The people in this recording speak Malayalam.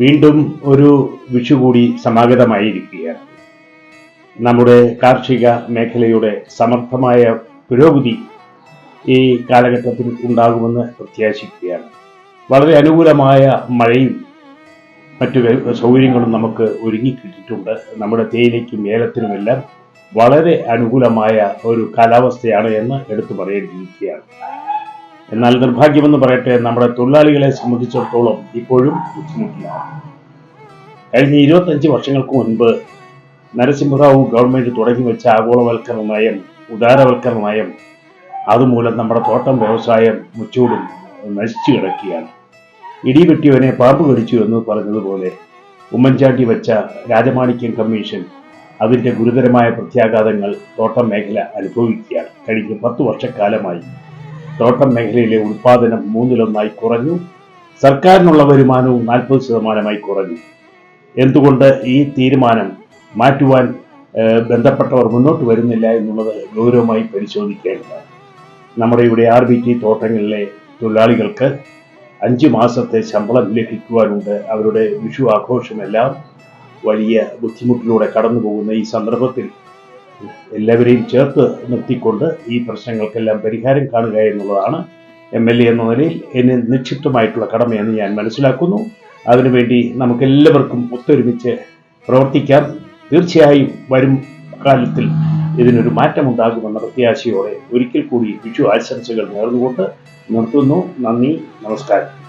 വീണ്ടും ഒരു വിഷു കൂടി സമാഗതമായിരിക്കുകയാണ്. നമ്മുടെ കാർഷിക മേഖലയുടെ സമർത്ഥമായ പുരോഗതി ഈ കാലഘട്ടത്തിൽ ഉണ്ടാകുമെന്ന് പ്രത്യാശിക്കുകയാണ്. വളരെ അനുകൂലമായ മഴയും മറ്റു സൗകര്യങ്ങളും നമുക്ക് ഒരുങ്ങിക്കിട്ടിട്ടുണ്ട്. നമ്മുടെ തേയിലയ്ക്കും ഏലത്തിനുമെല്ലാം വളരെ അനുകൂലമായ ഒരു കാലാവസ്ഥയാണ് എന്ന് എടുത്തു പറയേണ്ടിയിരിക്കുകയാണ്. എന്നാൽ നിർഭാഗ്യമെന്ന് പറയട്ടെ നമ്മുടെ തൊഴിലാളികളെ സംബന്ധിച്ചിടത്തോളം ഇപ്പോഴും ബുദ്ധിമുട്ടിലാണ്. കഴിഞ്ഞ ഇരുപത്തഞ്ച് വർഷങ്ങൾക്ക് മുൻപ് നരസിംഹറാവു ഗവൺമെന്റ് തുടങ്ങി വെച്ച ആഗോളവൽക്കരണ നയം ഉദാരവൽക്കരണ നയം അതുമൂലം നമ്മുടെ തോട്ടം വ്യവസായം മുച്ചൂടും നശിച്ചു കിടക്കുകയാണ്. ഇടിവെട്ടിയവനെ പാമ്പ് കടിച്ചു എന്ന് പറഞ്ഞതുപോലെ ഉമ്മൻചാണ്ടി വെച്ച രാജമാണിക്യം കമ്മീഷൻ അതിന്റെ ഗുരുതരമായ പ്രത്യാഘാതങ്ങൾ തോട്ടം മേഖല അനുഭവിക്കുകയാണ്. കഴിഞ്ഞ പത്ത് വർഷക്കാലമായി തോട്ടം മേഖലയിലെ ഉൽപാദനം മൂന്നിലൊന്നായി കുറഞ്ഞു. സർക്കാരിനുള്ള വരുമാനവും നാൽപ്പത് ശതമാനമായി കുറഞ്ഞു. എന്തുകൊണ്ട് ഈ തീരുമാനം മാറ്റുവാൻ ബന്ധപ്പെട്ടവർ മുന്നോട്ട് വരുന്നില്ല എന്നുള്ളത് ഗൗരവമായി പരിശോധിക്കേണ്ടതാണ്. നമ്മുടെ ഇവിടെ ആർ ബി ടി തോട്ടങ്ങളിലെ തൊഴിലാളികൾക്ക് അഞ്ച് മാസത്തെ ശമ്പളം ലഭിക്കുവാനുണ്ട്. അവരുടെ വിഷു ആഘോഷമെല്ലാം വലിയ ബുദ്ധിമുട്ടിലൂടെ കടന്നു പോകുന്ന ഈ സന്ദർഭത്തിൽ എല്ലാവരെയും ചേർത്ത് നിർത്തിക്കൊണ്ട് ഈ പ്രശ്നങ്ങൾക്കെല്ലാം പരിഹാരം കാണുക എന്നുള്ളതാണ് എം എൽ എ എന്ന നിലയിൽ എന്നെ നിക്ഷിപ്തമായിട്ടുള്ള കടമയെന്ന് ഞാൻ മനസ്സിലാക്കുന്നു. അതിനുവേണ്ടി നമുക്കെല്ലാവർക്കും ഒത്തൊരുമിച്ച് പ്രവർത്തിക്കാം. തീർച്ചയായും വരും കാലത്തിൽ ഇതിനൊരു മാറ്റമുണ്ടാകുമെന്ന പ്രത്യാശയോടെ ഒരിക്കൽ കൂടി വിഷു ആശംസകൾ നേർന്നുകൊണ്ട് നിർത്തുന്നു. നന്ദി നമസ്കാരം.